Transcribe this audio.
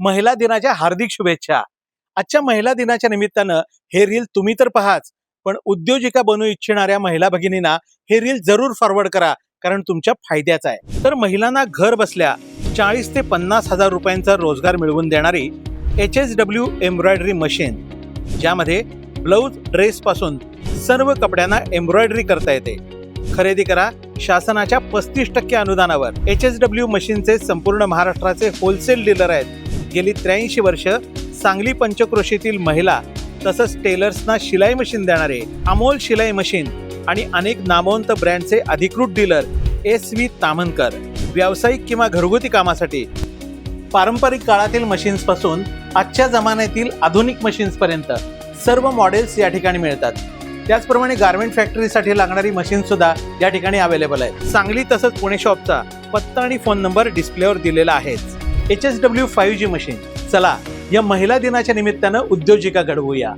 महिला दिनाच्या हार्दिक शुभेच्छा. आजच्या महिला दिनाच्या निमित्तानं हे रील तुम्ही तर पहाच पण उद्योजिका बनू इच्छिणाऱ्या महिला भगिनींना हे रील जरूर फॉरवर्ड करा कारण तुमच्या फायद्याचं आहे. तर महिलांना घर बसल्या चाळीस ते पन्नास हजार रुपयांचा रोजगार मिळवून देणारी H S W embroidery machine ज्यामध्ये ब्लाऊज ड्रेसपासून सर्व कपड्यांना एम्ब्रॉयडरी करता येते. खरेदी करा शासनाच्या पस्तीस टक्के अनुदानावर. एच एस डब्ल्यू मशीनचे संपूर्ण महाराष्ट्राचे होलसेल डीलर आहेत. गेली त्र्याऐंशी वर्ष सांगली पंचक्रोशीतील महिला तसंच टेलर्सना शिलाई मशीन देणारे अमोल शिलाई मशीन आणि अनेक नामवंत ब्रँडचे अधिकृत डीलर एस व्ही तामनकर. व्यावसायिक किंवा घरगुती कामासाठी पारंपरिक काळातील मशीन्सपासून आजच्या जमान्यातील आधुनिक मशीन्सपर्यंत सर्व मॉडेल्स या ठिकाणी मिळतात. त्याचप्रमाणे गार्मेंट फॅक्टरीसाठी लागणारी मशीन सुद्धा या ठिकाणी अवेलेबल आहे. सांगली तसंच पुणे शॉपचा पत्ता आणि फोन नंबर डिस्प्लेवर दिलेला आहेच. H S W five G machine. चला या महिला दिनाच्या निमित्तानं उद्योजिका घडवूया.